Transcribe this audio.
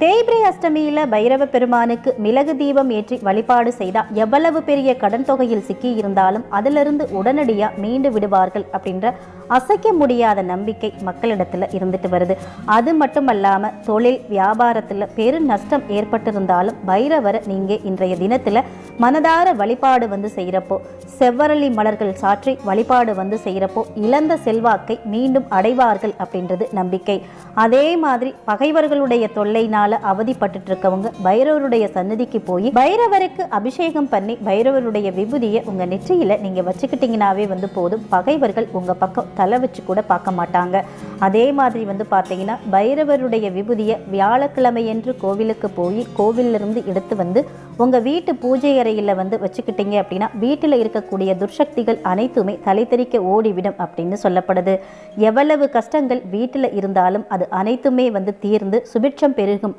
தேய்பிரை அஷ்டமியில பைரவ பெருமானுக்கு மிளகு தீபம் ஏற்றி வழிபாடு செய்தா எவ்வளவு பெரிய கடன் தொகையில் சிக்கி இருந்தாலும் அதிலிருந்து உடனடியா மீண்டு விடுவார்கள் அப்படின்ற அசைக்க முடியாத நம்பிக்கை மக்களிடத்துல இருந்துட்டு வருது. அது மட்டுமல்லாம தொழில் வியாபாரத்துல பெரு நஷ்டம் ஏற்பட்டிருந்தாலும் பைரவரை நீங்க இன்றைய தினத்துல மனதார வழிபாடு வந்து செய்யறப்போ செவ்வரளி மலர்கள் சாற்றி வழிபாடு வந்து செய்யறப்போ இழந்த செல்வாக்கை மீண்டும் அடைவார்கள் அப்படின்றது நம்பிக்கை. அதே மாதிரி பகைவர்களுடைய தொல்லைனால் அவதிப்பட்டு இருக்கவங்க பைரவருடைய சன்னதிக்கு போய் பைரவருக்கு அபிஷேகம் பண்ணி பைரவருடைய விபூதியை உங்க நெற்றியில நீங்க வச்சுக்கிட்டீங்கனாவே வந்து போதும். பகைவர்கள் உங்க பக்கம் தலை வச்சு கூட பார்க்க மாட்டாங்க. அதே மாதிரி வந்து பார்த்தீங்கன்னா பைரவருடைய விபூதியை வியாழக்கிழமையன்று கோவிலுக்கு போய் கோவிலிருந்து எடுத்து வந்து உங்கள் வீட்டு பூஜை அறையில் வந்து வச்சுக்கிட்டீங்க அப்படின்னா வீட்டில் இருக்கக்கூடிய துர்சக்திகள் அனைத்துமே தலைத்தெறிக்க ஓடிவிடும் அப்படின்னு சொல்லப்படுது. எவ்வளவு கஷ்டங்கள் வீட்டில் இருந்தாலும் அது அனைத்துமே வந்து தீர்ந்து சுபிட்சம் பெருகும்